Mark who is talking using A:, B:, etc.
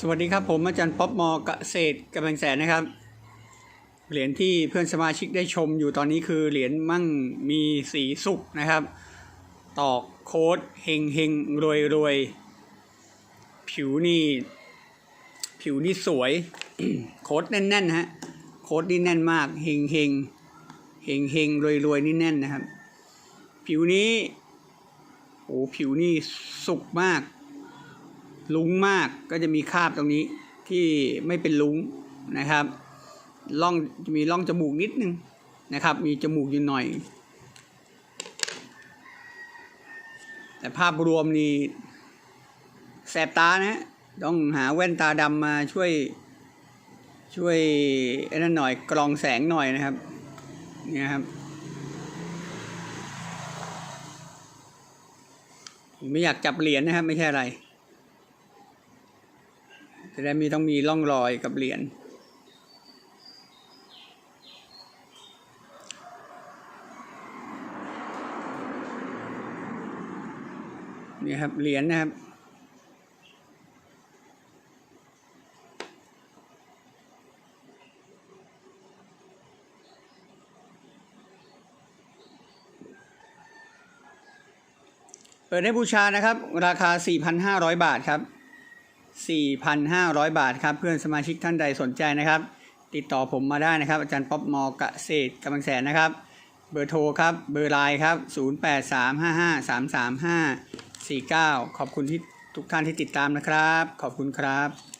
A: สวัสดีครับผมอาจารย์ป๊อปมอเกษตรกำลังแสนนะครับ เหรียญที่เพื่อนสมาชิกได้ชมอยู่ตอนนี้คือเหรียญมั่งมีสีสุกนะครับ ตอกโค้ดเฮงเฮงรวยรวยผิวนี่ ผิวนี่สวย โค้ดแน่นๆฮะโค้ดนี่แน่นมากเฮงเฮงเฮงเฮงรวยรวยนี่แน่นนะครับ ผิวนี้โอ้ผิวนี่สุกมาก ลุงมากก็จะมีคราบตรงนี้ที่ไม่เป็นลุงนะครับล่องจะมีร่องจมูกนิดนึงนะครับ มีจมูกอยู่หน่อย แต่ภาพรวมนี่แสบตานะต้องหาแว่นตาดำมาช่วยช่วยไอ้นั่นหน่อยกรองแสงหน่อยนะครับเนี่ยครับไม่อยากจับเหรียญนะครับ ไม่ใช่อะไร จะได้ม่ต้องมีร่องรอยกับเหรียญนี่ครับเหรียญนะครับเปิดให้บูชานะครับ ราคา 4,500 บาทครับ 4,500 บาทครับ เพื่อนสมาชิกท่านใดสนใจนะครับ ติดต่อผมมาได้นะครับ อาจารย์ป๊อปมอกเกษตรกำลังแสนนะครับ เบอร์โทรครับ เบอร์ไลน์ครับ 0835533549 ขอบคุณที่ทุกท่านที่ติดตามนะครับ ขอบคุณครับ